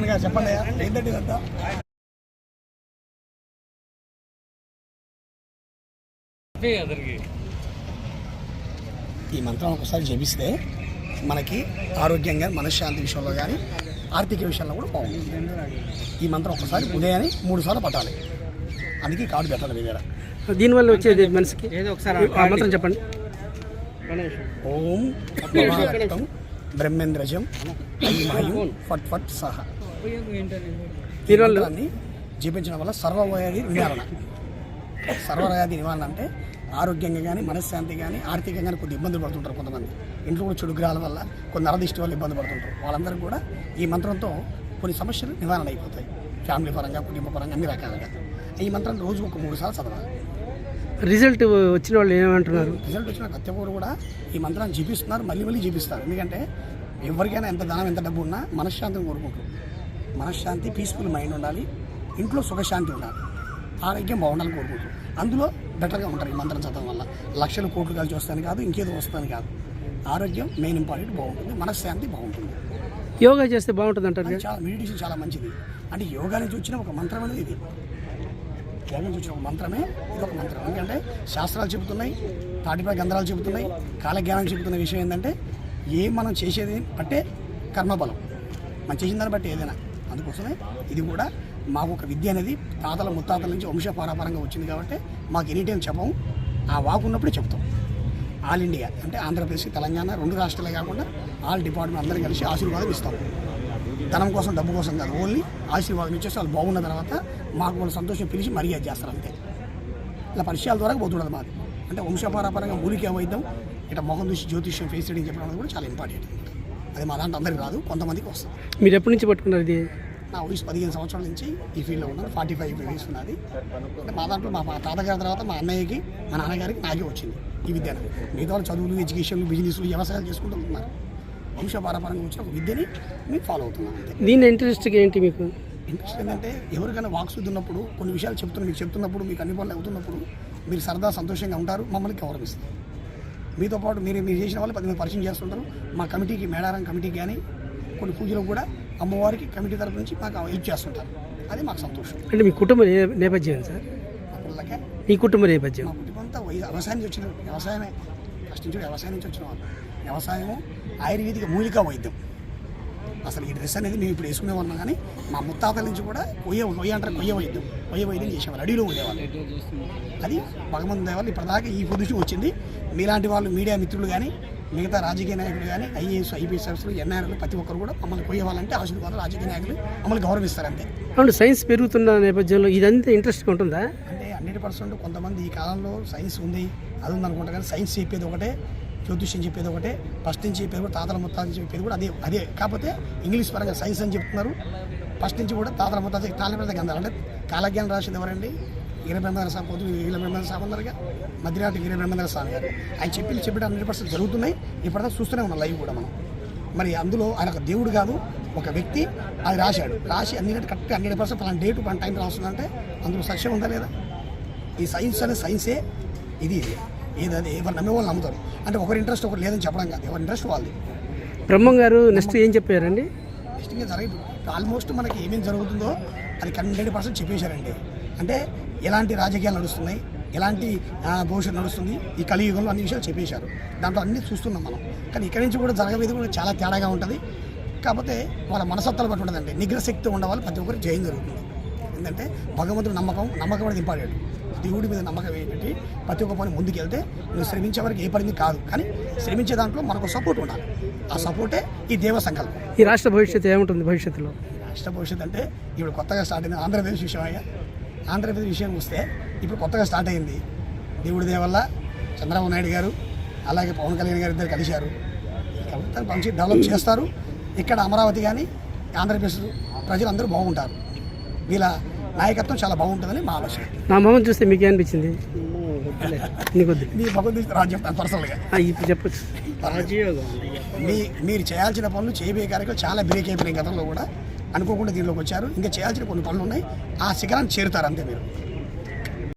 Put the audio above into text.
పవన్ గారు చెప్పండి. ఏంటంటే ఇదంతా ఈ మంత్రం ఒకసారి జపిస్తే మనకి ఆరోగ్యంగా మనశ్శాంతి విషయంలో కానీ ఆర్థిక విషయంలో కూడా బాగుంటుంది. ఈ మంత్రం ఒకసారి ఉదయాన్ని మూడు సార్లు పట్టాలి. అందుకే కార్డు పెట్టాలి మీ దగ్గర. దీనివల్ల వచ్చేది మనసుకి? ఆ మంత్రం చెప్పండి. ఓం బ్రహ్మేంద్రజం ఫట్ ఫట్ సహ. మంత్రాన్ని జపించడం వల్ల సర్వవ్యాధి నివారణ. సర్వవ్యాధి నివారణ అంటే ఆరోగ్యంగా కానీ మనశ్శాంతి కానీ ఆర్థికంగా కానీ కొద్ది ఇబ్బందులు పడుతుంటారు కొంతమంది. ఇంట్లో కూడా చెడు గ్రహాల వల్ల కొన్ని నరదిష్టి వల్ల ఇబ్బంది పడుతుంటారు. వాళ్ళందరికీ కూడా ఈ మంత్రంతో కొన్ని సమస్యలు నివారణ అయిపోతాయి. ఫ్యామిలీ పరంగా కుటుంబ పరంగా అన్ని రకాలుగా. ఈ మంత్రం రోజు ఒక మూడు సార్లు చదవాలి. రిజల్ట్ వచ్చిన వాళ్ళు ఏమంటున్నారు? రిజల్ట్ వచ్చిన ప్రతి ఒక్కరు కూడా ఈ మంత్రాన్ని జీపిస్తున్నారు మళ్ళీ మళ్ళీ జీపిస్తారు. ఎందుకంటే ఎవరికైనా ఎంత ధనం ఎంత డబ్బు ఉన్నా మనశ్శాంతిని కోరుకుంటారు. మనశ్శాంతి పీస్ఫుల్ మైండ్ ఉండాలి ఇంట్లో సుఖశాంతి ఉండాలి ఆరోగ్యం బాగుండాలని కోరుకుంటారు అందులో బెటర్గా ఉంటారు ఈ మంత్రం చదవడం వల్ల. లక్షలు కోట్లు కలిసి వస్తాయని కాదు ఇంకేదో వస్తుందని కాదు. ఆరోగ్యం మెయిన్ ఇంపార్టెంట్ బాగుంటుంది. మనశ్శాంతి బాగుంటుంది. యోగా చేస్తే బాగుంటుంది అంటారు చాలా మెడిటేషన్ చాలా మంచిది. అంటే యోగా నుంచి వచ్చిన ఒక మంత్రం అనేది ఇది. యోగా నుంచి వచ్చిన ఒక మంత్రమే ఇది ఒక మంత్రం. ఎందుకంటే శాస్త్రాలు చెబుతున్నాయి తాటిపై గంధరాలు చెబుతున్నాయి కాలజ్ఞానం చెబుతున్న విషయం ఏంటంటే ఏ మనం చేసేది బట్టే కర్మబలం మనం చేసిన దాన్ని బట్టి ఏదైనా. అందుకోసమే ఇది కూడా మాకు ఒక విద్య అనేది తాతల ముత్తాతల నుంచి వంశపారపరంగా వచ్చింది కాబట్టి మాకు ఎనీ టైం చెప్పము. ఆ వాకు ఉన్నప్పుడే చెప్తాం. ఆల్ ఇండియా అంటే ఆంధ్రప్రదేశ్ తెలంగాణ రెండు రాష్ట్రాలే కాకుండా ఆల్ డిపార్ట్మెంట్ అందరం కలిసి ఆశీర్వాదం ఇస్తాం. ధనం కోసం డబ్బు కోసం కాదు ఓన్లీ ఆశీర్వాదం ఇచ్చేసి వాళ్ళు బాగున్న తర్వాత మాకు వాళ్ళు సంతోషం పిలిచి మర్యాద చేస్తారు అంతే. ఇలా పరిచయాల ద్వారా పోతుండదు మాది. అంటే వంశపారపరంగా ఊరికే వైద్యం ఇట్లా మొహం చూసి జ్యోతిష్యం ఫేస్ రీడింగ్ చెప్పడం కూడా చాలా ఇంపార్టెంట్ అది మా దాంట్లో అందరికి రాదు కొంతమందికి వస్తుంది. మీరు ఎప్పటి నుంచి పట్టుకున్నారు ఇది? నా వయసు పదిహేను సంవత్సరాల నుంచి ఈ ఫీల్డ్లో ఉన్నాను ఫార్టీ ఫైవ్ ఇయర్స్ ఉన్నది అంటే మా దాంట్లో మా తాతగారి తర్వాత మా అన్నయ్యకి మా నాన్నగారికి నాకే వచ్చింది ఈ విద్య అనేది. మిగతా చదువులు ఎడ్యుకేషన్ బిజినెస్ వ్యవసాయాలు చేసుకుంటూ ఉన్నారు. వంశపారపరంగా వచ్చిన ఒక విద్యని మేము ఫాలో అవుతున్నాం అంతే. దీని ఇంట్రెస్ట్ ఏంటి మీకు? ఇంట్రెస్ట్ ఏంటంటే ఎవరికైనా వాక్శుద్ధి ఉన్నప్పుడు కొన్ని విషయాలు చెప్తున్నా మీకు చెప్తున్నప్పుడు మీకు అన్ని పనులు అవుతున్నప్పుడు మీరు సరదా సంతోషంగా ఉంటారు మమ్మల్ని గౌరవిస్తారు. మీతో పాటు మీరు మీరు చేసిన వాళ్ళు పది మంది పరిచయం చేస్తుంటారు. మా కమిటీకి మేడారం కమిటీకి కానీ కొన్ని పూజలకు కూడా అమ్మవారికి కమిటీ తరపు నుంచి మాకు హెల్ప్ చేస్తుంటారు. అది మాకు సంతోషం. అంటే మీ కుటుంబ నేపథ్యం సార్? మా కుటుంబ నేపథ్యం. మా కుటుంబం అంతా వ్యవసాయం నుంచి వచ్చిన వ్యవసాయమే. ఫస్ట్ నుంచి వ్యవసాయం నుంచి వచ్చిన వాళ్ళు. వ్యవసాయము ఆయుర్వేదిక మూలికా వైద్యం. అసలు ఈ డ్రెస్ అనేది మేము ఇప్పుడు వేసుకునే ఉన్నాం కానీ మా ముత్తాతల నుంచి కూడా కొయ్య కొయ్య అంటారు కొయ్య వైద్యం కొయ్య వైద్యం చేసేవాళ్ళు అడవిలో ఉండేవాళ్ళు. అది భగవంతు దేవాలి ఇప్పటిదాకా ఈ పొజిషన్ వచ్చింది. మీలాంటి వాళ్ళు మీడియా మిత్రులు కానీ మిగతా రాజకీయ నాయకులు కానీ ఐఏఎస్ ఐపీఎస్ ఆఫీసర్లు ఎన్ఆర్లు ప్రతి ఒక్కరు కూడా మమ్మల్ని కొయ్యవాలంటే ఆశీర్వాదాలు రాజకీయ నాయకులు మమ్మల్ని గౌరవిస్తారు అంతే అవును సైన్స్ పెరుగుతున్న నేపథ్యంలో ఇదంతా ఇంట్రెస్ట్గా ఉంటుందా? అంటే హండ్రెడ్ పర్సెంట్ కొంతమంది ఈ కాలంలో సైన్స్ ఉంది అది ఉంది అనుకుంటా కానీ సైన్స్ చెప్పేది ఒకటే. జ్యోతిష్యం చెప్పేది ఒకటే ఫస్ట్ నుంచి చెప్పేది కూడా తాతల ముత్తాత చెప్పేది కూడా అదే అదే. కాకపోతే ఇంగ్లీష్ పరంగా సైన్స్ అని చెప్తున్నారు. ఫస్ట్ నుంచి కూడా తాతల ముత్తాత కాలపేద గంధాలు అంటే కాలజ్ఞానం రాసింది ఎవరండి? వీర బ్రహ్మేంద్ర స్వామి పోతు వీర బ్రహ్మేంద్ర స్వామి ఉన్నారుగా. మధ్యరాటి వీర స్వామి గారు. ఆయన చెప్పి చెప్పడం హండ్రెడ్ పర్సెంట్ జరుగుతున్నాయి. ఇప్పటిదాకా చూస్తూనే ఉన్నాం లైవ్ కూడా మనం. మరి అందులో ఆయన ఒక దేవుడు కాదు ఒక వ్యక్తి అది రాశాడు. రాసి అన్ని కరెక్ట్ హండ్రెడ్ పర్సెంట్ పలానా డేట్ పలానా టైం రాస్తుందంటే అందులో సత్యం ఉందా లేదా? ఈ సైన్స్ అనే సైన్సే ఇది ఇది. ఏది అది ఎవరు నమ్మే వాళ్ళు నమ్ముతారు. అంటే ఒకరి ఇంట్రెస్ట్ ఒకటి లేదని చెప్పడం కాదు. ఎవరి ఇంట్రెస్ట్ వాళ్ళది. బ్రహ్మం గారు నెక్స్ట్ ఏం చెప్పారండి? నెక్స్ట్ ఇంకా జరగదు. ఆల్మోస్ట్ మనకి ఏమేమి జరుగుతుందో అది హండ్రెడ్ పర్సెంట్ చెప్పేశారండి. అంటే ఎలాంటి రాజకీయాలు నడుస్తున్నాయి ఎలాంటి భవిష్యత్తు నడుస్తుంది ఈ కలియుగంలో అన్ని విషయాలు చెప్పేశారు. దాంట్లో అన్ని చూస్తున్నాం మనం. కానీ ఇక్కడి నుంచి కూడా జరగబోయేది కూడా చాలా తేడాగా ఉంటుంది. కాకపోతే వాళ్ళ మనసత్తాలు బట్టి ఉంటుందండి. నిగ్రశక్తి ఉండవాళ్ళు ప్రతి ఒక్కరు జయం జరుగుతుంది. ఎందుకంటే భగవంతుడు నమ్మకం నమ్మకం అనేది ఇంపార్టెంట్ దేవుడి మీద నమ్మకం ఏంటంటే ప్రతి ఒక్క పని ముందుకెళ్తే నువ్వు శ్రమించే వరకు ఏ పని కాదు. కానీ శ్రమించే దాంట్లో మనకు సపోర్ట్ ఉండాలి. ఆ సపోర్టే ఈ దేవ సంకల్పం. ఈ రాష్ట్ర భవిష్యత్తు ఏముంటుంది భవిష్యత్తులో? రాష్ట్ర భవిష్యత్తు అంటే ఇప్పుడు కొత్తగా స్టార్ట్ అయింది ఆంధ్రప్రదేశ్ విషయం అయ్యా. ఆంధ్రప్రదేశ్ విషయం వస్తే ఇప్పుడు కొత్తగా స్టార్ట్ అయింది. దేవుడి దయ వల్ల చంద్రబాబు నాయుడు గారు అలాగే పవన్ కళ్యాణ్ గారు ఇద్దరు కలిశారు. మంచి డెవలప్ చేస్తారు. ఇక్కడ అమరావతి కానీ ఆంధ్రప్రదేశ్ ప్రజలందరూ బాగుంటారు. వీళ్ళ నాయకత్వం చాలా బాగుంటుందని మా ఆలోచన. నా మొహం చూస్తే మీకు అనిపించింది రాజు చెప్తాను పర్సనల్గా. ఇప్పుడు చెప్పచ్చు. మీ మీరు చేయాల్సిన పనులు చేయబోయే కార్యక్రమం చాలా బ్రేక్ అయిపోయినాయి గతంలో కూడా. అనుకోకుండా దీనిలోకి వచ్చారు. ఇంకా చేయాల్సిన కొన్ని పనులు ఉన్నాయి. ఆ శిఖరాన్ని చేరుతారు అంతే మీరు.